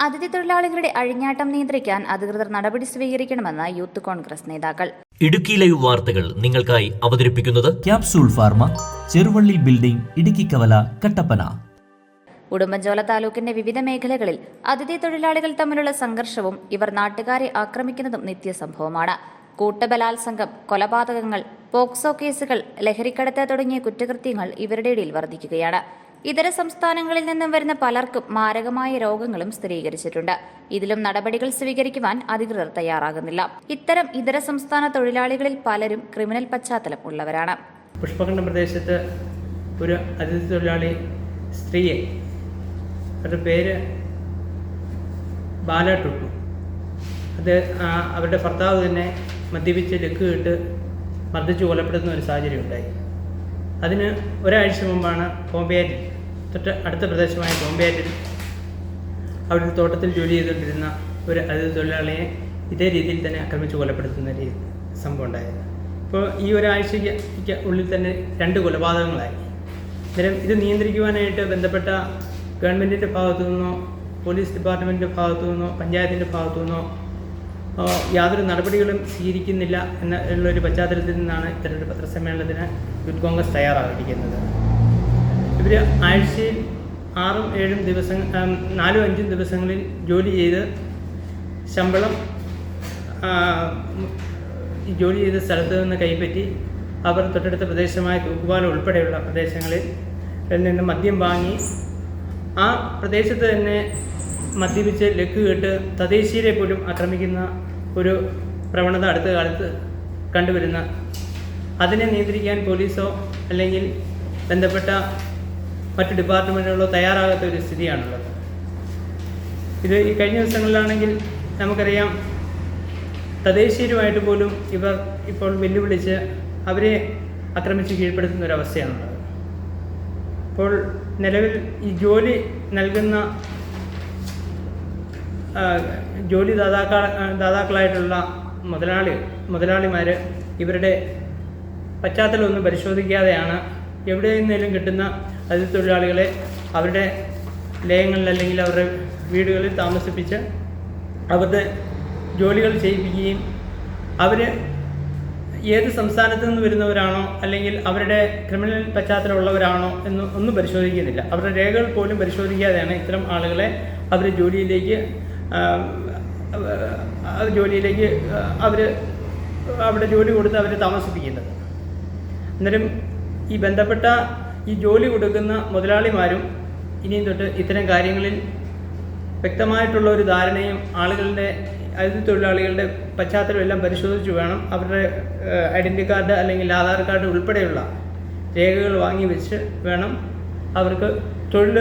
അതിഥി തൊഴിലാളികളുടെ അഴിഞ്ഞാട്ടം നിയന്ത്രിക്കാൻ അധികൃതർ നടപടി സ്വീകരിക്കണമെന്ന് യൂത്ത് കോൺഗ്രസ് നേതാക്കൾ. ഇടുക്കി ലൈവ് വാർത്തകൾ നിങ്ങൾക്കായി അവതരിപ്പിക്കുന്നത് capsule pharma Cheruvally building Idukki Kavala Kattappana. Udumbanchola താലൂക്കിന്റെ വിവിധ മേഖലകളിൽ അതിഥി തൊഴിലാളികൾ തമ്മിലുള്ള സംഘർഷവും ഇവർ നാട്ടുകാരെ ആക്രമിക്കുന്നതും നിത്യസംഭവമാണ്. കൂട്ടബലാത്സംഗം കൊലപാതകങ്ങൾ പോക്സോ കേസുകൾ ലഹരിക്കടത്ത് തുടങ്ങിയ കുറ്റകൃത്യങ്ങൾ ഇവരുടെ ഇടയിൽ വർദ്ധിക്കുകയാണ്. ഇതര സംസ്ഥാനങ്ങളിൽ നിന്നും വരുന്ന പലർക്കും മാരകമായ രോഗങ്ങളും സ്ഥിരീകരിച്ചിട്ടുണ്ട്. ഇതിലും നടപടികൾ സ്വീകരിക്കുവാൻ അധികൃതർ തയ്യാറാകുന്നില്ല. ഇത്തരം ഇതര സംസ്ഥാന തൊഴിലാളികളിൽ പലരും ക്രിമിനൽ പശ്ചാത്തലം ഉള്ളവരാണ്. പുഷ്പകണ്ഠ പ്രദേശത്ത് ഒരു അതിഥി തൊഴിലാളി സ്ത്രീയെ അവരുടെ പേര് ബാല ടുട്ടു. അത് അവരുടെ ഭർത്താവ് തന്നെ മദ്യപിച്ച് ലക്ക് കേട്ട് മർദ്ദിച്ച് കൊലപ്പെടുന്ന ഒരു സാഹചര്യം ഉണ്ടായി. അതിന് ഒരാഴ്ച മുമ്പാണ് ബോംബേറ്റിൽ തൊട്ട് അടുത്ത പ്രദേശമായ ബോംബേറ്റിൽ അവിടെ തോട്ടത്തിൽ ജോലി ചെയ്തുകൊണ്ടിരുന്ന ഒരു അതിഥി തൊഴിലാളിയെ ഇതേ രീതിയിൽ തന്നെ ആക്രമിച്ച് കൊലപ്പെടുത്തുന്ന രീതി സംഭവം ഉണ്ടായത് ഇപ്പോൾ ഈ ഒരാഴ്ചയ്ക്ക് ഉള്ളിൽ തന്നെ രണ്ട് കൊലപാതകങ്ങളായി. അന്നേരം ഇത് നിയന്ത്രിക്കുവാനായിട്ട് ബന്ധപ്പെട്ട ഗവൺമെന്റിന്റെ ഭാഗത്തു നിന്നോ പോലീസ് ഡിപ്പാർട്ട്മെന്റിന്റെ ഭാഗത്തു നിന്നോ പഞ്ചായത്തിന്റെ ഭാഗത്തു നിന്നോ യാതൊരു നടപടികളും സ്വീകരിക്കുന്നില്ല എന്ന ഉള്ളൊരു പശ്ചാത്തലത്തിൽ നിന്നാണ് ഇത്തരൊരു പത്രസമ്മേളനത്തിന് യൂത്ത് കോൺഗ്രസ് തയ്യാറായിരിക്കുന്നത്. ഇവർ ആഴ്ചയിൽ ആറും ഏഴും ദിവസം നാലും അഞ്ചും ദിവസങ്ങളിൽ ജോലി ചെയ്ത് ശമ്പളം ജോലി ചെയ്ത സ്ഥലത്ത് നിന്ന് കൈപ്പറ്റി അവർ തൊട്ടടുത്ത പ്രദേശമായ തൂക്കുപാലം ഉൾപ്പെടെയുള്ള പ്രദേശങ്ങളിൽ നിന്ന് മദ്യം വാങ്ങി ആ പ്രദേശത്ത് തന്നെ മദ്യപിച്ച് ലക്ക് കേട്ട് തദ്ദേശീയരെ പോലും ആക്രമിക്കുന്ന ഒരു പ്രവണത അടുത്ത കാലത്ത് കണ്ടുവരുന്ന അതിനെ നിയന്ത്രിക്കാൻ പോലീസോ അല്ലെങ്കിൽ ബന്ധപ്പെട്ട മറ്റ് ഡിപ്പാർട്ട്മെന്റുകളോ തയ്യാറാകാത്ത ഒരു സ്ഥിതിയാണുള്ളത്. ഇത് ഈ കഴിഞ്ഞ ദിവസങ്ങളിലാണെങ്കിൽ നമുക്കറിയാം തദ്ദേശീയരുമായിട്ട് പോലും ഇവർ ഇപ്പോൾ വെല്ലുവിളിച്ച് അവരെ ആക്രമിച്ച് കീഴ്പ്പെടുത്തുന്ന ഒരു അവസ്ഥയാണുള്ളത്. ഇപ്പോൾ നിലവിൽ ഈ ജോലി നൽകുന്ന ജോലി ദാതാക്ക ദാതാക്കളായിട്ടുള്ള മുതലാളി മുതലാളിമാർ ഇവരുടെ പശ്ചാത്തലമൊന്നും പരിശോധിക്കാതെയാണ് എവിടെ നിന്നേലും കിട്ടുന്ന അതിഥി തൊഴിലാളികളെ അവരുടെ ലയങ്ങളിൽ അല്ലെങ്കിൽ അവരുടെ വീടുകളിൽ താമസിപ്പിച്ച് അവരുടെ ജോലികൾ ചെയ്യിപ്പിക്കുകയും അവർ ഏത് സംസ്ഥാനത്ത് നിന്ന് വരുന്നവരാണോ അല്ലെങ്കിൽ അവരുടെ ക്രിമിനൽ പശ്ചാത്തലമുള്ളവരാണോ എന്ന് ഒന്നും പരിശോധിക്കുന്നില്ല. അവരുടെ രേഖകൾ പോലും പരിശോധിക്കാതെയാണ് ഇത്തരം ആളുകളെ അവർ ജോലിയിലേക്ക് ജോലിയിലേക്ക് അവർ അവിടെ ജോലി കൊടുത്ത് അവർ താമസിപ്പിക്കുന്നത്. അന്നേരം ഈ ബന്ധപ്പെട്ട ഈ ജോലി കൊടുക്കുന്ന മുതലാളിമാരും ഇനിയും തൊട്ട് ഇത്തരം കാര്യങ്ങളിൽ വ്യക്തമായിട്ടുള്ള ഒരു ധാരണയും ആളുകളുടെ അതിഥി തൊഴിലാളികളുടെ പശ്ചാത്തലം എല്ലാം പരിശോധിച്ച് വേണം അവരുടെ ഐഡന്റി കാർഡ് അല്ലെങ്കിൽ ആധാർ കാർഡ് ഉൾപ്പെടെയുള്ള രേഖകൾ വാങ്ങി വെച്ച് വേണം അവർക്ക് തൊഴിൽ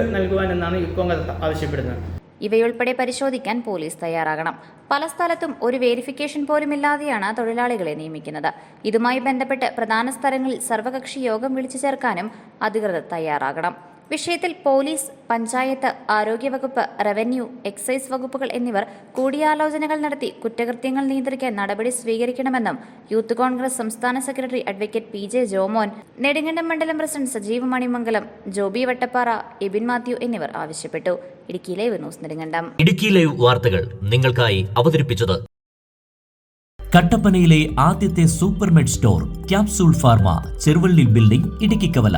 യൂത്ത് കോൺഗ്രസ് ആവശ്യപ്പെടുന്നത്. ഇവയുൾപ്പെടെ പരിശോധിക്കാൻ പോലീസ് തയ്യാറാകണം. പല സ്ഥലത്തും ഒരു വേരിഫിക്കേഷൻ പോലുമില്ലാതെയാണ് തൊഴിലാളികളെ നിയമിക്കുന്നത്. ഇതുമായി ബന്ധപ്പെട്ട് പ്രധാന സ്ഥലങ്ങളിൽ സർവകക്ഷി യോഗം വിളിച്ചു ചേർക്കാനും അധികൃതർ തയ്യാറാകണം. വിഷയത്തിൽ പോലീസ് പഞ്ചായത്ത് ആരോഗ്യവകുപ്പ് റവന്യൂ എക്സൈസ് വകുപ്പുകൾ എന്നിവർ കൂടിയാലോചനകൾ നടത്തി കുറ്റകൃത്യങ്ങൾ നിയന്ത്രിക്കാൻ നടപടി സ്വീകരിക്കണമെന്നും യൂത്ത് കോൺഗ്രസ് സംസ്ഥാന secretary advocate P J Jomon Nedumkandam മണ്ഡലം പ്രസിഡന്റ് സജീവ് മണിമംഗലം ജോബി വട്ടപ്പാറ എബിൻ മാത്യു എന്നിവർ ആവശ്യപ്പെട്ടു. ഇടുക്കിയിലെ ന്യൂസ് നെടുങ്കണ്ടം. ഇടുക്കി ലൈവ് വാർത്തകൾ നിങ്ങൾക്കായി അവതരിപ്പിച്ചത് കട്ടപ്പനയിലെ ആദ്യത്തെ supermed store capsule pharma Cheruvally building Idukkikkavala